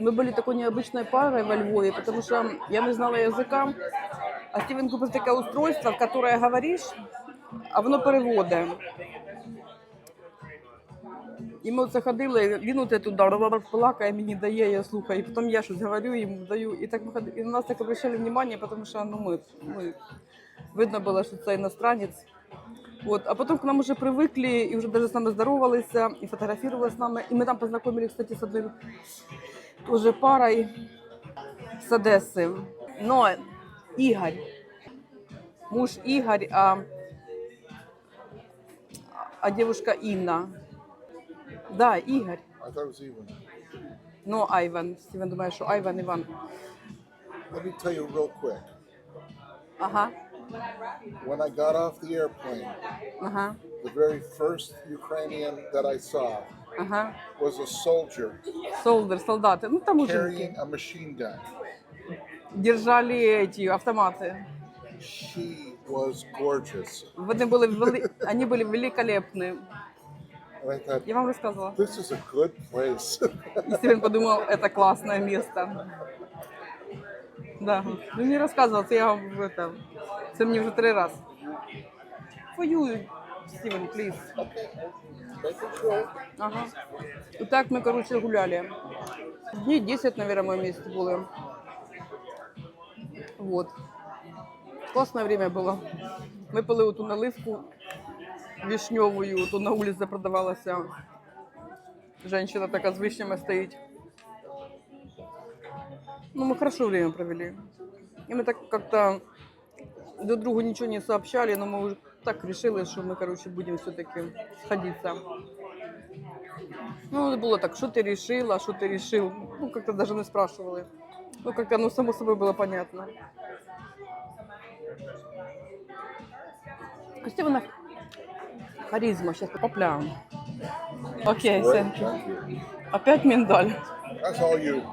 Мы были такой необычной парой во Львове, потому что я не знала язика, а Стівен купив таке устройство, в которое говориш, а воно переводить. І ми оце ходили, він оце туди плакає, мені дає, я слухаю, і потім я щось говорю, йому даю. І так ми ходили. І на нас так обращали внимание, тому що ну, ми, ми, видно було, що це іностранець. Вот. А потом к нам уже привыкли, и уже даже с нами здоровались, и фотографировались с нами. И мы там познакомились, кстати, с одной тоже парой с Одессы. Но Игорь, муж Игорь, а, а девушка Инна. Да, Игорь. I thought it was even. Но Айван. Стивен думає, що Айван Іван. Let me tell you real quick. Ага, When I got off the airplane, ага, the very first Ukrainian that I saw ага. was a soldier Солдер, солдати. Ну там мужики. carrying a machine gun. Держали эти автоматы. She was gorgeous. Вони були, вели... And I thought, Я вам розказувала. this is a good place. И Стивен подумал, это классное место. Да. Ну не рассказывал, це я вам в это. Це мені вже три раз. For you, Стивен, please. Making sure. Ага. І так ми, короче, гуляли. Дней 10, наверное, мы вместе були. Вот. Классное время было. Ми пили оту наливку вишневую, то на вулиці продавалася. Женщина така з вишнями стоїть. Ну, мы хорошо время провели. И мы так как-то друг другу ничего не сообщали, но мы уже так решили, что мы, короче, будем все-таки сходиться. Ну, было так, что ты решила, что ты решил. Ну, как-то даже не спрашивали. Ну, как-то оно само собой было понятно. У Стивена харизма, сейчас попляем. Окей, you. Опять миндаль. That's all you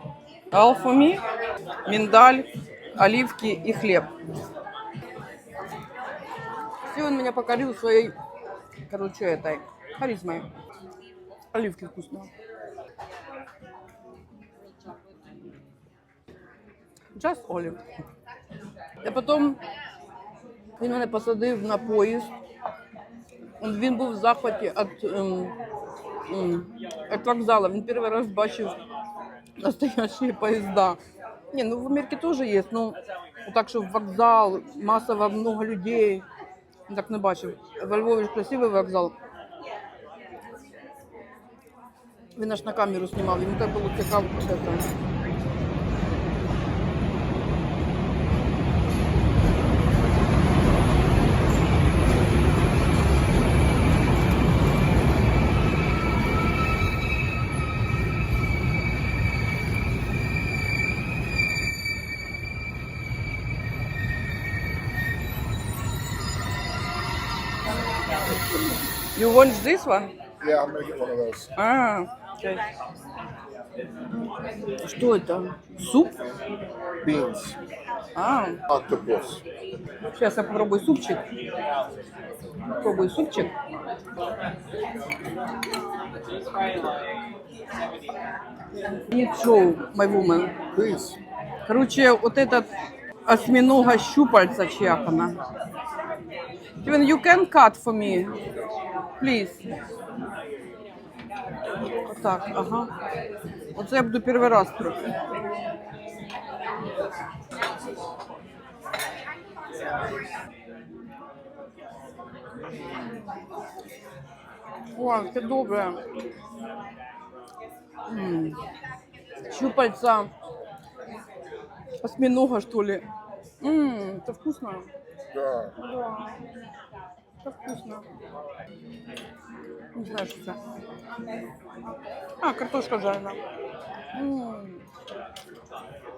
All for me, миндаль, оливки и хлеб. Стивен меня покорил своей, короче, этой харизмой. Оливки вкусно. Just olive. А потім він мене посадив на поїзд. Він був в захваті від, ем, ем, від вокзалу. Він перший раз бачив настоящие поезда. Не, ну в Америке тоже есть, но так, что вокзал, массово много людей. Так не бачив. Во Львові ж красивий вокзал. Він аж на камеру знімав, йому так було цікаво. You want this one? Yeah, I'm gonna get one of those. А, окей. Что это? Суп? Beans. А, Octopus. сейчас я попробую супчик. Попробую супчик. Need show, my woman. Please. Короче, вот этот осьминога щупальца, чи Steven, you can cut for me, please. Так, ага. Оце я буду перший раз трохи. Ой, це добре. М. Щупальца осьминога, что ли. Ммм, это вкусно. Да. Да. Это вкусно. Не знаю, что это. А, картошка жареная. М.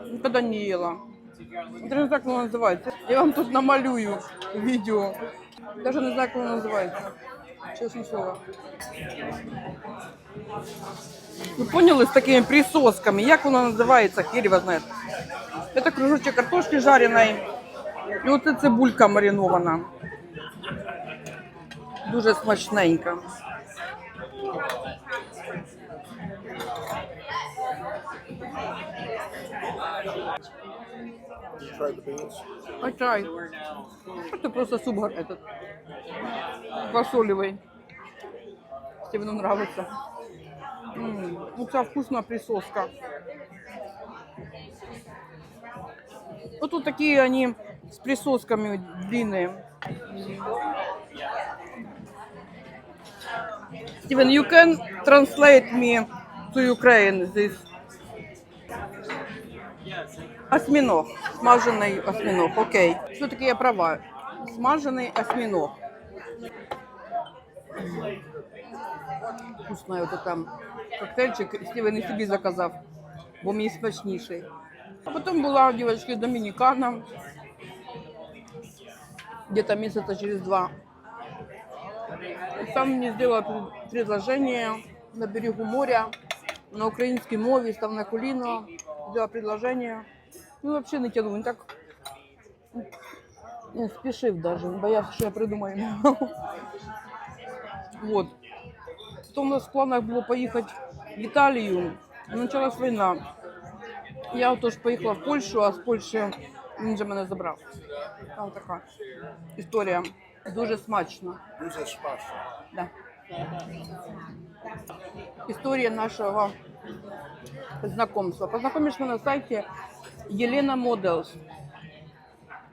Никогда не ела. Даже не знаю, как оно называется. Я вам тут намалюю видео. Даже не знаю, как оно называется. Честное слово. Ви поняли з такими присосками, як воно називається, хер його знає. Це кружочок картошки жареної. І оце цибулька маринована. Дуже смачненька. Beans. А? Это просто суп этот. Фасолевый. Стивену нравится. М, Ну, вся вкусная присоска. Вот тут такие они с присосками длинные. Steven, you can translate me to Ukraine this. Осьминог. Смажений осьминог. Окей. Все-таки я права. Смажений осьминог. Вкусний от там коктейльчик. Стівен і собі заказав, бо мій смачніший. А потім була у Домінікана. Где-то месяца через два. И Сам мне сделал пред- предложение на берегу моря на українській мові, став на коліно, сделал предложение. Ну, вообще не тянув, він так не спішив даже, не боявся, що я придумаю. Вот. Потом у нас в планах було поїхати в Італію. Почалась війна. Я отож поїхала в Польщу, а з Польщі він же мене забрав. Там така історія. Дуже смачно. A smash. Да. История нашего знакомства. Познакомишь меня на сайте Елена Models.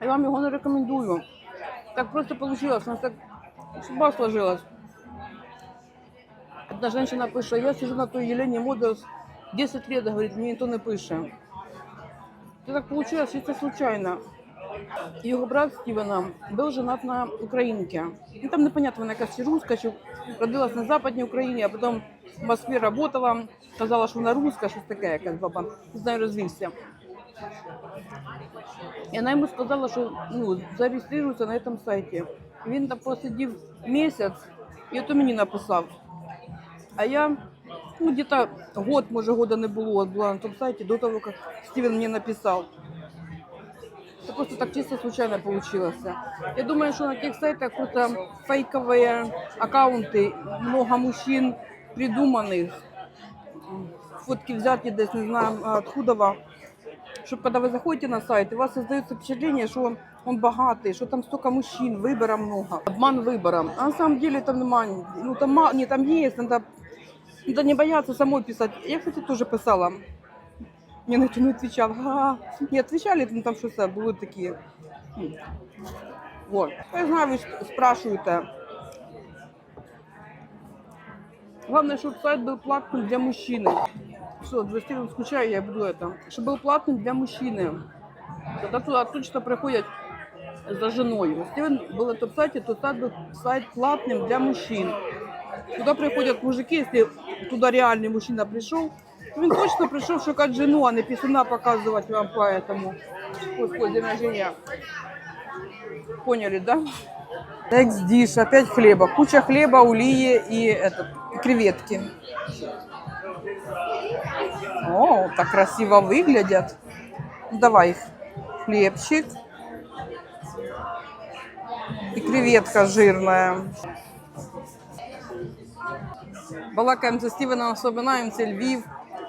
Я вам его не рекомендую. Так просто получилось, у нас так судьба сложилась. Одна женщина пишет, я сижу на той Елене Models 10 лет, говорит, мне никто не пишет. Это так получилось, чисто случайно. Його брат Стівена був женат на українці. Ну, там непонятно, вона якась чи руська, чи родилась на Западній Україні, а потім в Москві працювала, казала, що вона руська, щось таке, якась баба. Не знаю, розвівся. І вона йому сказала, що ну, зареєструється на цьому сайті. Він там посидів місяць і от мені написав. А я, ну, где-то год, може, года не було, от була на тому сайті до того, як Стівен мені написав. Это просто так чисто случайно получилось. Я думаю, что на тех сайтах просто фейковые аккаунты, много мужчин придуманных, фотки взяты здесь, не знаю откуда, чтобы когда вы заходите на сайт, у вас создается впечатление, что он, он богатый, что там столько мужчин, выбора много, обман выбором. А на самом деле там нема, ну там, ма- не, там есть, надо, надо не бояться самой писать. Я, кстати, тоже писала. Мне на это не отвечал. Ага. Не отвечали, ну там что-то были такие. М. Вот. Я знаю, вы сп- спрашиваете. Главное, чтобы сайт был платным для мужчины. Все, за Стивен скучаю, я буду это. Чтобы был платным для мужчины. Тогда туда точно приходят за женой. У Стивен был на том сайте, то сайт был сайт платным для мужчин. Туда приходят мужики, если туда реальный мужчина пришел, то он точно пришел шукать жену, а не писюна показывать вам поэтому. Господи, день рождения. Поняли, да? Экс диш, опять хлеба. Куча хлеба, улии и этот, и креветки. О, так красиво выглядят. Давай их. Хлебчик. И креветка жирная. Балакаем со Стивеном, вспоминаем це Львив.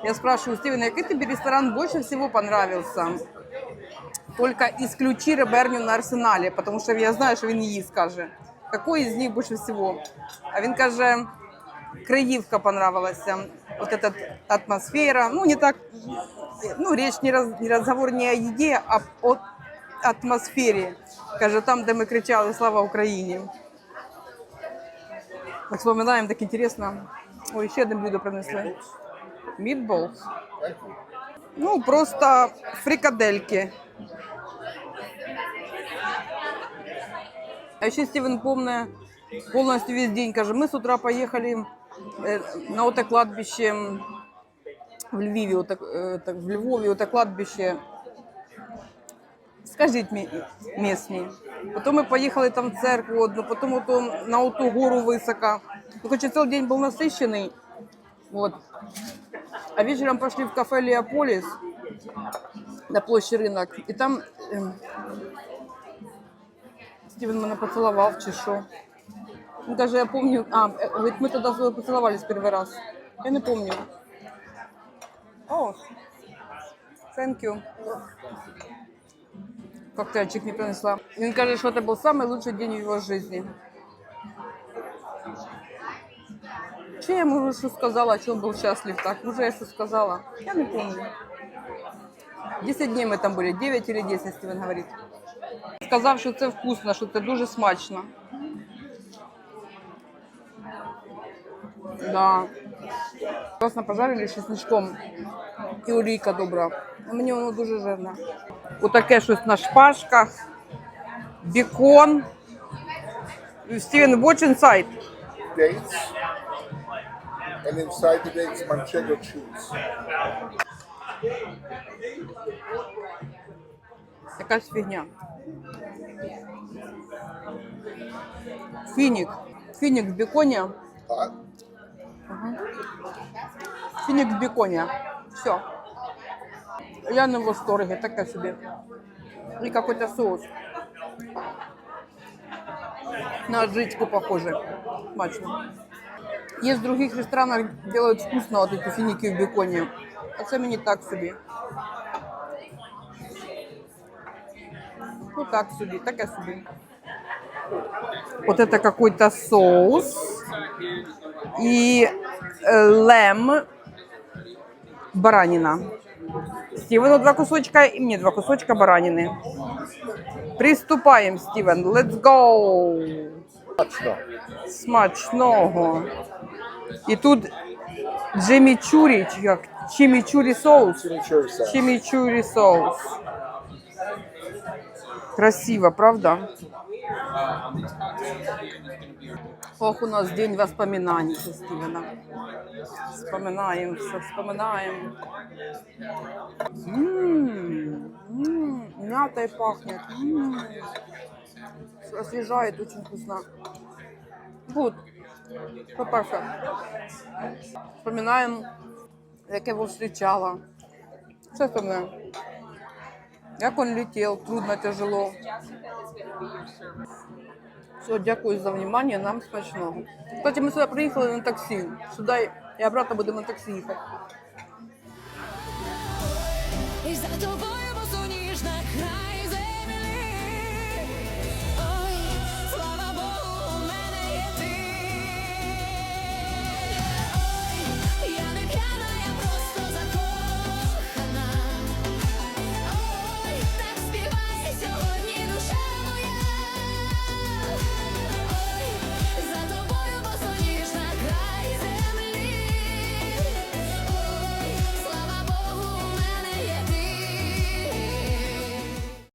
Я спрашиваю Стивена, який тобі ресторан больше всего понравился? Только исключи реберню на арсеналі, потому що я знаю, що він їсть, каже. Какой из них больше всего? А він каже, Криївка понравилася. Вот эта атмосфера. Ну, не так, ну, речь не, раз, не разговор не о еде, а о атмосфері. Каже, там, де ми кричали «Слава Україні». Вспоминаем, так интересно. Ой, ще одне блюдо принесли. You. Ну, просто фрикадельки. А еще Стивен помнит полностью весь день, каже, мы с утра поехали э, на вот это кладбище в Львове, вот э, в Львове, вот кладбище. Скажіть мені місні. Потім ми поїхали там в церкву одну, потім ото на оту гору висока. Ну, короче, цілий день був насищений. Вот. А вечером пошли в кафе Леополис на площади рынок. И там эм, Стивен меня поцеловал, чи що. Ну, даже я помню, а, э, говорит, мы тогда с тобой поцеловались первый раз. Я не помню. О, thank you. Коктейльчик не принесла. Він каже, що це був самий лучший день в його житті. Чи я можу, що сказала, що він був щаслив так? Може, я що сказала? Я не пам'ятаю. 10 днів ми там були, 9 или 10, Стівен говорить. Сказав, що це вкусно, що це дуже смачно. Да. Класно пожарили чесничком. І олійка добра. Мені воно дуже жирне. Отаке щось на шпажках. Бекон. Стівен, watch inside. Dates. And inside the dates, manchego cheese. Якась фігня. Фінік. Фінік в беконі. Hot. Фінік в беконі. Все. Я не в восторге, таке собі. І какой-то соус. На аджичку похоже. Смачно. Есть в других ресторанах делают вкусно вот эти финики в беконе. А це мені так собі. Ну так собі, таке собі. Вот это какой-то соус. И э, лэм баранина. Стивену два кусочка и мне два кусочка баранины. Приступаем, Стивен. Let's go! Смачно. Смачного. І тут джемічурі, чи як чимічурі соус. Чимічурі соус. Красиво, правда? Ох, у нас день воспоминаний со Стивеном. Вспоминаем все, м, Мятой пахнет. М, Освежает, очень вкусно. Гуд. По-перше, вспоминаем, я его встречала. Все вспоминаем. Як он летел, трудно, тяжело. Все, дякую за внимание, нам смачного. Кстати, ми сюди приїхали на таксі. Сюди і обратно будемо на таксі їхати.